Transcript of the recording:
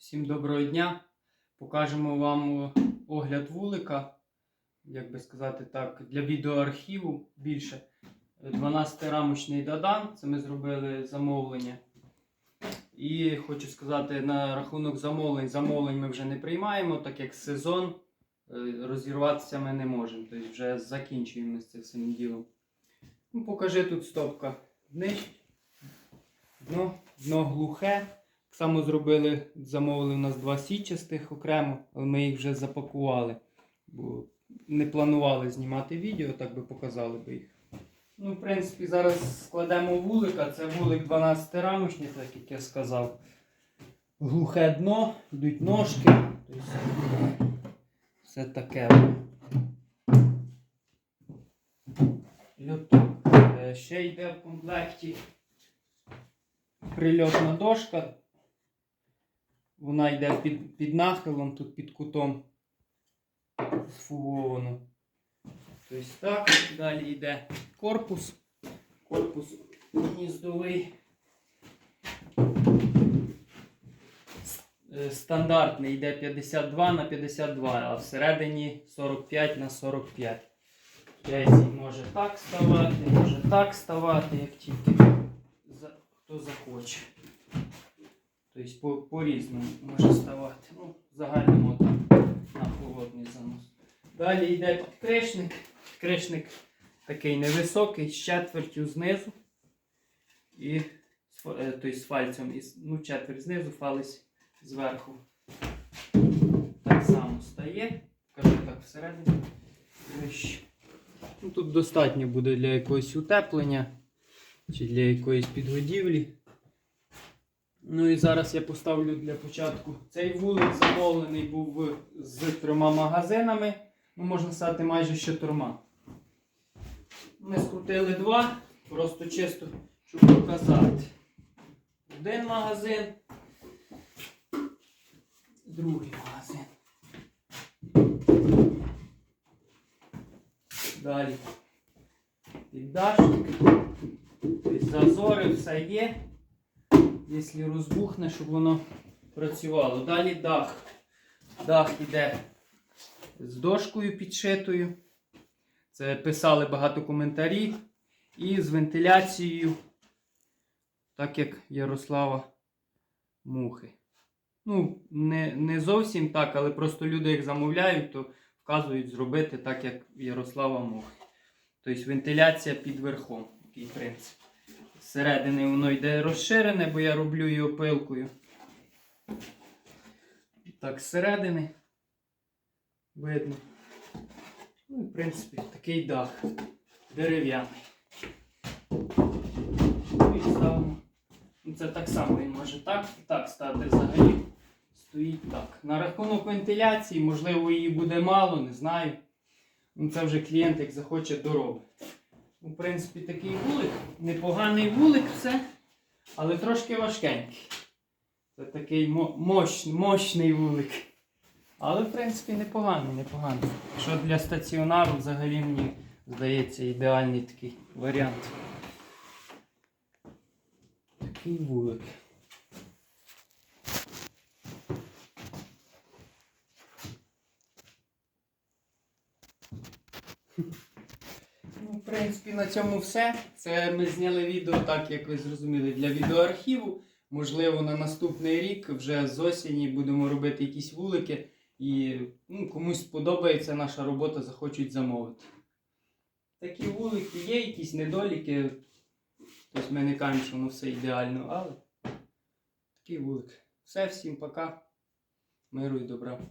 Всім доброго дня. Покажемо вам е, огляд вулика, як би сказати так, для відеоархіву більше. 12-рамочний Дадан. Це ми зробили замовлення. І хочу сказати на рахунок замовлень. Замовлень ми вже не приймаємо, так як сезон е, розірватися ми не можемо. Тобто вже закінчуємо з цим ділом. Ну, покажи тут стопка. Дно, дно глухе. Так само зробили, замовили у нас два січастих окремо, але ми їх вже запакували. Бо не планували знімати відео, так би показали би їх. Ну, в принципі, зараз складемо вулика. Це вулик 12 рамочний, так як я сказав. Глухе дно, йдуть ножки. Все таке. Льоток. Е, Ще йде в комплекті прильотна дошка. Вона йде під, під нахилом, тут під кутом сфуговано. Тобто так, далі йде корпус. Корпус гніздовий. Е, Стандартний йде 52 на 52, а всередині 45 на 45. Яйці може так ставати, може так ставати, як тільки хто захоче. Тобто по- по-різному може ставати. Ну, загальному так, на холодний занос. Далі йде підкришник. Підкришник такий невисокий, з четвертю знизу. І тобто з фальцем, і, ну, четверть знизу, фалець зверху. Так само стає. Кажу так всередині. Ну, тут достатньо буде для якогось утеплення чи для якоїсь підгодівлі. Ну і зараз я поставлю для початку. Цей вулик замовлений був з трьома магазинами. Ну, можна сказати, майже чотирма. Ми скрутили два, просто чисто, щоб показати. Один магазин, другий магазин. Далі. Піддашник. Зазори, все є. Якщо розбухне, щоб воно працювало. Далі дах. Дах іде з дошкою підшитою. Це писали багато коментарів. І з вентиляцією, так як Ярослава Мухи. Ну, не, не зовсім так, але просто люди, як замовляють, то вказують зробити так, як Ярослава Мухи. Тобто вентиляція під верхом. Такий принцип. Зсередини воно йде розширене, бо я роблю її опилкою. Так, зсередини видно. Ну, і, в принципі, такий дах дерев'яний. Ну. Ну, Це так само він може так і так стати взагалі. Стоїть так. На рахунок вентиляції, можливо, її буде мало, не знаю. Ну, це вже клієнт, як захоче, доробить. В принципі, такий вулик. Непоганий вулик все, але трошки важкенький. Це такий мо- мощ, мощний вулик. Але, в принципі, непоганий, непоганий. Що для стаціонару взагалі мені здається ідеальний такий варіант. Такий вулик. Принципі, на цьому все. Це ми зняли відео, так як ви зрозуміли, для відеоархіву. Можливо, на наступний рік вже з осені будемо робити якісь вулики. І ну, комусь сподобається наша робота, захочуть замовити. Такі вулики є, якісь недоліки. Тобто ми не кажемо, що воно все ідеально, але такий вулик. Все, всім пока. Миру і добра.